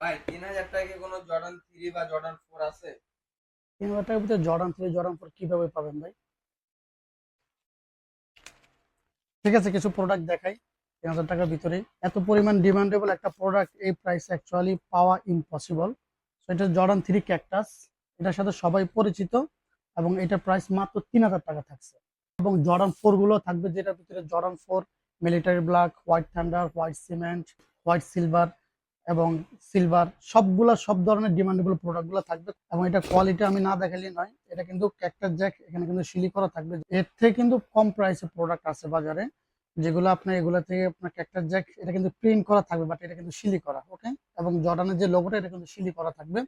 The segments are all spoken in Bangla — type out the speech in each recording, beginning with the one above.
জর্ডান থ্রি পাওয়া এটা জর্ডান থ্রি ক্যাকটাস এটার সাথে সবাই পরিচিত এবং এটার প্রাইস মাত্র তিন হাজার টাকা থাকছে। এবং জর্ডান ফোরগুলো থাকবে যেটার ভিতরে Jordan four military black white thunder white cement white silver এবং সিলভার সবগুলা, সব ধরনের ডিমান্ডেবল প্রোডাক্টগুলো থাকবে। এবং এটা কোয়ালিটি আমি না দেখালে নয়, এটা কিন্তু ক্যাক্টাস জ্যাক এখানে কিন্তু সিলি করা থাকবে। এর থেকে কিন্তু কম প্রাইসে প্রোডাক্ট আছে বাজারে, যেগুলো আপনার, এগুলো থেকে আপনার ক্যাক্টাস জ্যাক এটা কিন্তু প্রিন্ট করা থাকবে বাট এটা কিন্তু সিলি করা ওকে এবং জর্ডানের যে লোগোটা এটা কিন্তু সিলি করা থাকবে।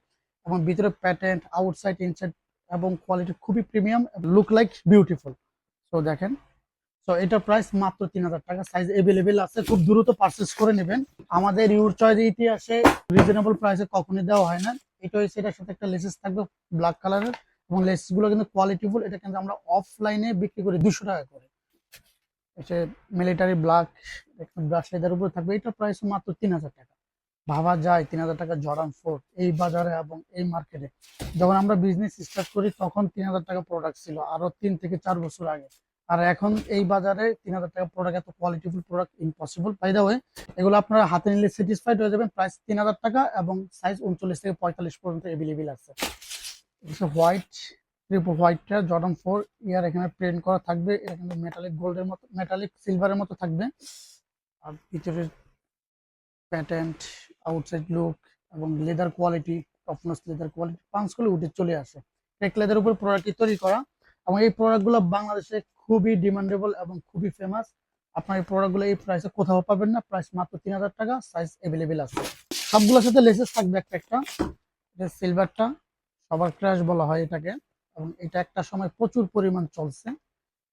এবং ভিতরে প্যাটেন্ট আউটসাইড ইনসাইড এবং কোয়ালিটি খুবই প্রিমিয়াম লুক লাইক বিউটিফুল তো দেখেন তো এটার প্রাইস মাত্র তিন হাজার টাকা। সাইজ এভেলেবেল আছে, খুব দ্রুত পারচেস করে নেবেন। আমাদের ইউর চয়ের ইতিহাসে রিজনেবল প্রাইসে কখনই দেওয়া হয় না। এটা হচ্ছে, এটার সাথে একটা লেসেস থাকবে ব্ল্যাক কালারের এবং লেসগুলো কিন্তু কোয়ালিটিফুল এটা কিন্তু আমরা অফলাইনে বিক্রি করি দুশো টাকা করে। এসে মিলিটারি ব্ল্যাক ব্রাশ লেদার উপরে থাকবে। এটার প্রাইস মাত্র তিন হাজার টাকা। ভাবা যায়, তিন হাজার টাকা জর্ডান ফোর্ট, এই বাজারে এবং এই মার্কেটে যখন আমরা বিজনেস স্টার্ট করি, তখন তিন হাজার টাকা প্রোডাক্ট ছিল, আরও তিন থেকে চার বছর আগে। আর এখন এই বাজারে তিন হাজার টাকা প্রোডাক্ট এত qualityful product impossible by the way এগুলো আপনারা হাতে নিলে স্যাটিসফাইড হয়ে যাবেন। প্রাইস তিন হাজার টাকা এবং সাইজ উনচল্লিশ থেকে পঁয়তাল্লিশ পর্যন্ত এভেলেবেল আছে। হোয়াইট ট্রিপল হোয়াইটটা জর্ডন ফোর ইয়ার এখানে প্রিন্ট করা থাকবে। এটা কিন্তু মেটালিক গোল্ডের মতো মেটালিক সিলভারের মতো থাকবে। আর ভিতরের প্যাটেন্ট আউটসাইড লুক এবং লেদার কোয়ালিটি টপনস লেদার কোয়ালিটি পাঁচগুলো উঠে চলে আসে। টেক লেদার উপর প্রোডাক্টটি তৈরি করা। এবং এই প্রোডাক্টগুলো বাংলাদেশে খুবই ডিমান্ডেবল এবং খুবই ফেমাস আপনার এই প্রোডাক্টগুলো এই প্রাইসে কোথাও পাবেন না। প্রাইস মাত্র তিন হাজার টাকা সাইজ অ্যাভেলেবেল আছে। সবগুলোর সাথে লেসেস থাকবে একটা একটা। সিলভারটা সবার ক্র্যাশ বলা হয় এটাকে। এবং এটা একটা সময় প্রচুর পরিমাণ চলছে।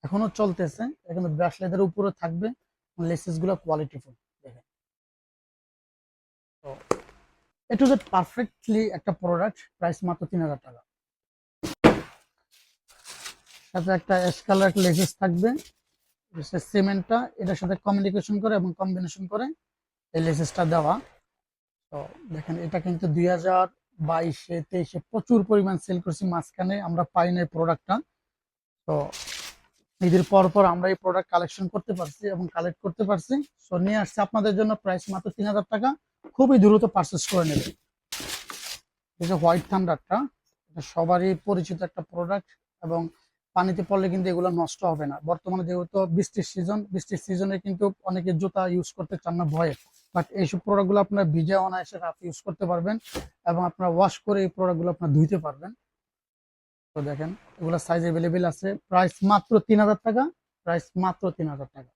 এখনও চলতেছে। এখানে ব্রাশলেটের উপরে থাকবে। লেসেসগুলো কোয়ালিটিফুল দেখেন। তো এটু যে পারফেক্টলি একটা প্রোডাক্ট প্রাইস মাত্র তিন হাজার টাকা। সাথে একটা অ্যাশ কালার লেসেস থাকবে সিমেন্টটা এটার সাথে কমিউনিকেশন করে এবং কম্বিনেশন করে এই লেসেসটা দেওয়া। তো দেখেন, এটা কিন্তু দুই হাজার বাইশে, তেইশে প্রচুর পরিমাণ সেল করছি, মাঝখানে আমরা পাই না এই প্রোডাক্টটা তো ঈদের পর পর আমরা এই প্রোডাক্ট কালেকশন করতে পারছি এবং কালেক্ট করতে পারছি। সো নিয়ে আসছে আপনাদের জন্য প্রাইস মাত্র তিন হাজার টাকা। খুবই দ্রুত পারচেস করে নেবে। এই হোয়াইট থান্ডারটা এটা সবারই পরিচিত একটা প্রোডাক্ট এবং পানিতে পড়লে কিন্তু এগুলো নষ্ট হবে না। বর্তমানে যেহেতু বৃষ্টির সিজন বৃষ্টির সিজনে কিন্তু অনেকে জুতা ইউজ করতে চান না ভয়ে। বাট এইসব প্রোডাক্টগুলো আপনার ভিজে অনায়াসে আপনি ইউজ করতে পারবেন এবং আপনার ওয়াশ করে এই প্রোডাক্টগুলো আপনার ধুইতে পারবেন। তো দেখেন, এগুলো সাইজ অ্যাভেলেবেল আছে। প্রাইস মাত্র তিন হাজার টাকা প্রাইস মাত্র তিন হাজার টাকা।